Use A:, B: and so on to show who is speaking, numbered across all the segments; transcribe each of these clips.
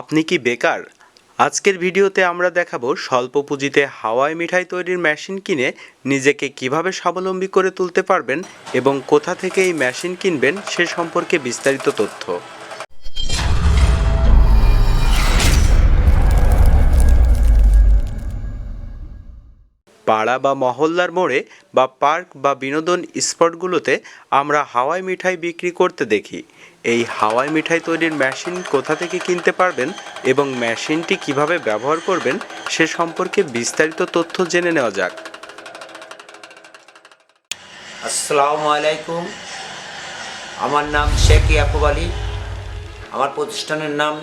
A: আপনি কি বেকার? আজকের ভিডিওতে আমরা দেখাবো স্বল্প পুঁজিতে হাওয়াই মিঠাই তৈরির মেশিন কিনে নিজেকে কীভাবে স্বাবলম্বী করে তুলতে পারবেন এবং কোথা থেকে এই মেশিন কিনবেন সে সম্পর্কে বিস্তারিত তথ্য। পাড়া বা মহল্লার মোড়ে বা পার্ক বা বিনোদন স্পটগুলোতে আমরা হাওয়াই মিঠাই বিক্রি করতে দেখি। এই হাওয়াই মিঠাই তৈরির মেশিন কোথা থেকে কিনতে পারবেন এবং মেশিনটি কীভাবে ব্যবহার করবেন সে সম্পর্কে বিস্তারিত তথ্য জেনে নেওয়া যাক।
B: আসসালামু আলাইকুম। আমার নাম শেখ ইয়াকুব আলী। আমার প্রতিষ্ঠানের নাম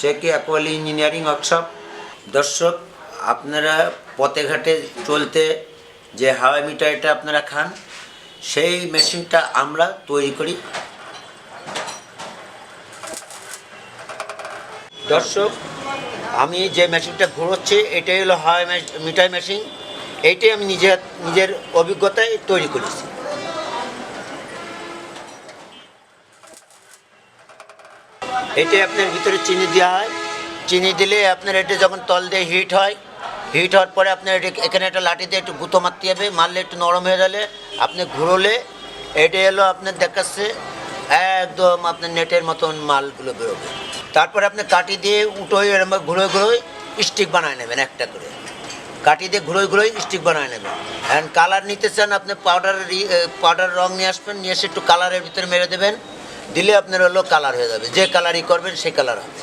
B: শেখ ইয়াকুব আলী ইঞ্জিনিয়ারিং ওয়ার্কশপ। দর্শক আপনারা পথে ঘাটে চলতে যে হাওয়াই মিঠাইটা আপনারা খান, সেই মেশিনটা আমরা তৈরি করি। দর্শক, আমি যে মেশিনটা ঘুরোচ্ছি, এটাই হলো হাওয়াই মে- মিঠাই মেশিন। এইটাই আমি নিজের নিজের অভিজ্ঞতায় তৈরি করেছি। এটাই আপনার ভিতরে চিনি দেওয়া হয়। চিনি দিলে আপনার এটা যখন তল দিয়ে হিট হয় হিট হওয়ার পরে আপনার এটা এখানে একটা লাঠি দিয়ে একটু গুঁতো মারতে হবে, মারলে একটু নরম হয়ে গেলে আপনি ঘুরোলে এটা এলো আপনার দেখাচ্ছে, একদম আপনার নেটের মতন মালগুলো বেরোবে। তারপরে আপনি কাটি দিয়ে উঠোই এরম ঘুরোয় ঘুরোয় স্টিক বানায় নেবেন একটা করে। কাটি দিয়ে ঘুরোয় ঘুরোয় স্টিক বানায় নেবেন। অ্যান্ড কালার নিতে চান আপনি পাউডার পাউডার রং নিয়ে আসবেন, নিয়ে এসে একটু কালারের ভিতরে মেরে দেবেন, দিলে আপনার হলো কালার হয়ে যাবে। যে কালারই করবেন সেই কালার হবে।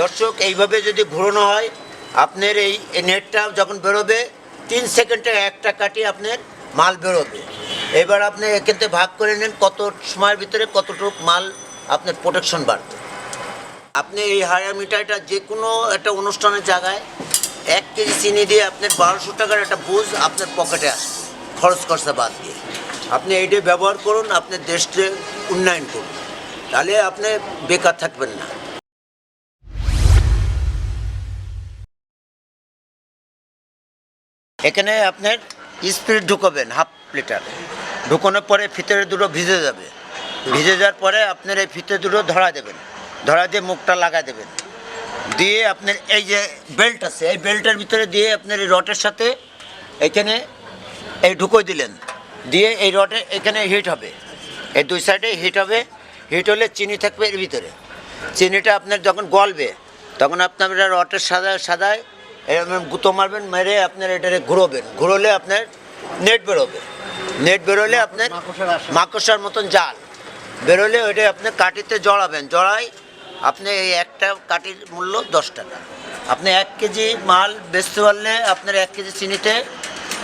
B: দর্শক, এইভাবে যদি ঘুরানো হয় আপনার এই নেটটা যখন বেরোবে, তিন সেকেন্ডে একটা কাটি আপনার মাল বেরোবে। এবার আপনি এখান থেকে ভাগ করে নেন কত সময়ের ভিতরে কতটুকু মাল আপনার প্রোটেকশন বাড়বে। আপনি এই হায়ার মিঠাইটা যে কোনো একটা অনুষ্ঠানের জায়গায় এক কেজি চিনি দিয়ে আপনার বারোশো টাকার একটা বুঝ আপনার পকেটে আসবে, খরচ খরচা বাদ দিয়ে। আপনি এইটা ব্যবহার করুন, আপনার দেশকে উন্নয়ন করুন। তাহলে আপনি বেকার থাকবেন না। এখানে আপনার স্পিরিট ঢুকাবেন হাফ লিটার ঢুকানোর পরে ভিতরে দুটো ভিজে যাবে। ভিজে যাওয়ার পরে আপনার এই ফিতে দুটো ধরা দেবেন। ধরা দিয়ে মুখটা লাগা দেবেন। দিয়ে আপনার এই যে বেল্ট আছে, এই বেল্টের ভিতরে দিয়ে আপনার এই রটের সাথে এখানে এই ঢুকোই দিলেন। দিয়ে এই রটে এখানে হিট হবে। এই দুই সাইডে হিট হবে। হিট হলে চিনি থাকবে এর ভিতরে। চিনিটা আপনার যখন গলবে, তখন আপনার রটের সাদা সাদায় এরকম গুঁতো মারবেন মেরে আপনার এটারে ঘুরোবেন। ঘুরোলে আপনার নেট বেরোবে। নেট বেরোলে আপনার মাকড়সার মতন জাল। বেরোলে ওইটা আপনি কাটিতে জড়াবেন। জড়াই আপনি এই একটা কাটির মূল্য দশ টাকা। আপনি এক কেজি মাল বেচতে পারলে আপনার এক কেজি চিনিতে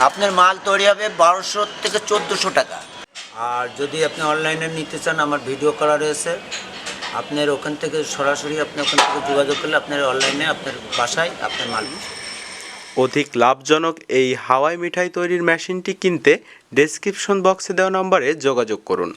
B: আপনার মাল তৈরি হবে বারোশো থেকে চোদ্দোশো টাকা। আর যদি আপনি অনলাইনে নিতে চান আমার ভিডিও করা রয়েছে। আপনার ওখান থেকে সরাসরি আপনি ওখান থেকে যোগাযোগ করলে আপনার অনলাইনে আপনার বাসায় আপনার মাল
A: অধিক লাভজনক এই হাওয়াই মিঠাই তৈরির মেশিনটি কিনতে ডেসক্রিপশন বক্সে দেওয়া নম্বরে যোগাযোগ করুন।